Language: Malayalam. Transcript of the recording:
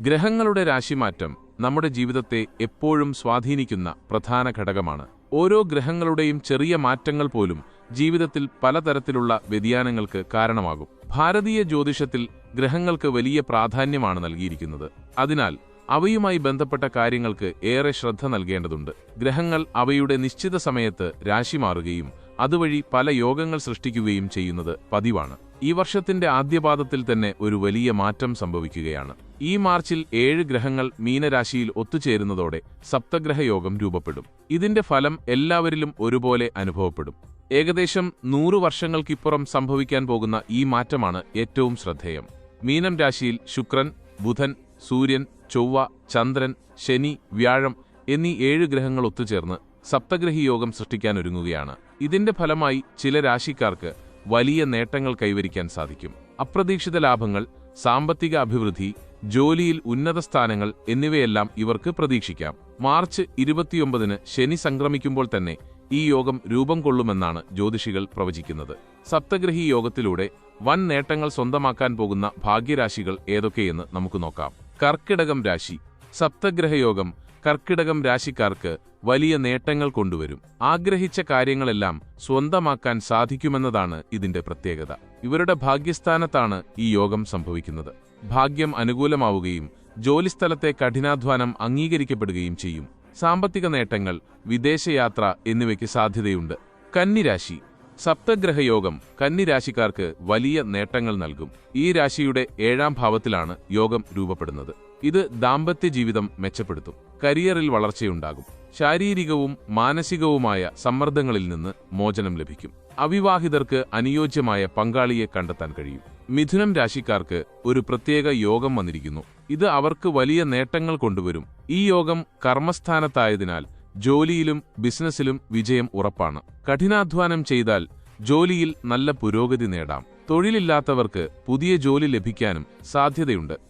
ഗ്രഹങ്ങളുടെ രാശിമാറ്റം നമ്മുടെ ജീവിതത്തെ എപ്പോഴും സ്വാധീനിക്കുന്ന പ്രധാന ഘടകമാണ്. ഓരോ ഗ്രഹങ്ങളുടെയും ചെറിയ മാറ്റങ്ങൾ പോലും ജീവിതത്തിൽ പലതരത്തിലുള്ള വ്യതിയാനങ്ങൾക്ക് കാരണമാകും. ഭാരതീയ ജ്യോതിഷത്തിൽ ഗ്രഹങ്ങൾക്ക് വലിയ പ്രാധാന്യമാണ് നൽകിയിരിക്കുന്നത്. അതിനാൽ അവയുമായി ബന്ധപ്പെട്ട കാര്യങ്ങൾക്ക് ഏറെ ശ്രദ്ധ നൽകേണ്ടതുണ്ട്. ഗ്രഹങ്ങൾ അവയുടെ നിശ്ചിത സമയത്ത് രാശി മാറുകയും അതുവഴി പല യോഗങ്ങൾ സൃഷ്ടിക്കുകയും ചെയ്യുന്നത് പതിവാണ്. ഈ വർഷത്തിന്റെ ആദ്യപാദത്തിൽ തന്നെ ഒരു വലിയ മാറ്റം സംഭവിക്കുകയാണ്. ഈ മാർച്ചിൽ ഏഴ് ഗ്രഹങ്ങൾ മീനരാശിയിൽ ഒത്തുചേരുന്നതോടെ സപ്തഗ്രഹയോഗം രൂപപ്പെടും. ഇതിന്റെ ഫലം എല്ലാവരിലും ഒരുപോലെ അനുഭവപ്പെടും. ഏകദേശം നൂറു വർഷങ്ങൾക്കിപ്പുറം സംഭവിക്കാൻ പോകുന്ന ഈ മാറ്റമാണ് ഏറ്റവും ശ്രദ്ധേയം. മീനം രാശിയിൽ ശുക്രൻ ബുധൻ സൂര്യൻ ചൊവ്വ ചന്ദ്രൻ ശനി വ്യാഴം എന്നീ ഏഴ് ഗ്രഹങ്ങൾ ഒത്തുചേർന്ന് സപ്തഗ്രഹി യോഗം സൃഷ്ടിക്കാനൊരുങ്ങുകയാണ് ഇതിന്റെ ഫലമായി ചില രാശിക്കാർക്ക് വലിയ നേട്ടങ്ങൾ കൈവരിക്കാൻ സാധിക്കും. അപ്രതീക്ഷിത ലാഭങ്ങൾ സാമ്പത്തിക അഭിവൃദ്ധി ജോലിയിൽ ഉന്നത സ്ഥാനങ്ങൾ എന്നിവയെല്ലാം ഇവർക്ക് പ്രതീക്ഷിക്കാം. മാർച്ച് ഇരുപത്തിയൊമ്പതിന് ശനി സംക്രമിക്കുമ്പോൾ തന്നെ ഈ യോഗം രൂപം കൊള്ളുമെന്നാണ് ജ്യോതിഷികൾ പ്രവചിക്കുന്നത്. സപ്തഗ്രഹി യോഗത്തിലൂടെ വൻ നേട്ടങ്ങൾ സ്വന്തമാക്കാൻ പോകുന്ന ഭാഗ്യരാശികൾ ഏതൊക്കെയെന്ന് നമുക്ക് നോക്കാം. കർക്കിടകം രാശി. സപ്തഗ്രഹയോഗം കർക്കിടകം രാശിക്കാർക്ക് വലിയ നേട്ടങ്ങൾ കൊണ്ടുവരും. ആഗ്രഹിച്ച കാര്യങ്ങളെല്ലാം സ്വന്തമാക്കാൻ സാധിക്കുമെന്നതാണ് ഇതിന്റെ പ്രത്യേകത. ഇവരുടെ ഭാഗ്യസ്ഥാനത്താണ് ഈ യോഗം സംഭവിക്കുന്നത്. ഭാഗ്യം അനുകൂലമാവുകയും ജോലിസ്ഥലത്തെ കഠിനാധ്വാനം അംഗീകരിക്കപ്പെടുകയും ചെയ്യും. സാമ്പത്തിക നേട്ടങ്ങൾ വിദേശയാത്ര എന്നിവയ്ക്ക് സാധ്യതയുണ്ട്. കന്നിരാശി സപ്തഗ്രഹയോഗം കന്നിരാശിക്കാർക്ക് വലിയ നേട്ടങ്ങൾ നൽകും. ഈ രാശിയുടെ ഏഴാം ഭാവത്തിലാണ് യോഗം രൂപപ്പെടുന്നത്. ഇത് ദാമ്പത്യ ജീവിതം മെച്ചപ്പെടുത്തും. കരിയറിൽ വളർച്ചയുണ്ടാകും. ശാരീരികവും മാനസികവുമായ സമ്മർദ്ദങ്ങളിൽ നിന്ന് മോചനം ലഭിക്കും. അവിവാഹിതർക്ക് അനുയോജ്യമായ പങ്കാളിയെ കണ്ടെത്താൻ കഴിയും. മിഥുനം രാശിക്കാർക്ക് ഒരു പ്രത്യേക യോഗം വന്നിരിക്കുന്നു. ഇത് അവർക്ക് വലിയ നേട്ടങ്ങൾ കൊണ്ടുവരും. ഈ യോഗം കർമ്മസ്ഥാനത്തായതിനാൽ ജോലിയിലും ബിസിനസ്സിലും വിജയം ഉറപ്പാണ്. കഠിനാധ്വാനം ചെയ്താൽ ജോലിയിൽ നല്ല പുരോഗതി നേടാം. തൊഴിലില്ലാത്തവർക്ക് പുതിയ ജോലി ലഭിക്കാനും സാധ്യതയുണ്ട്.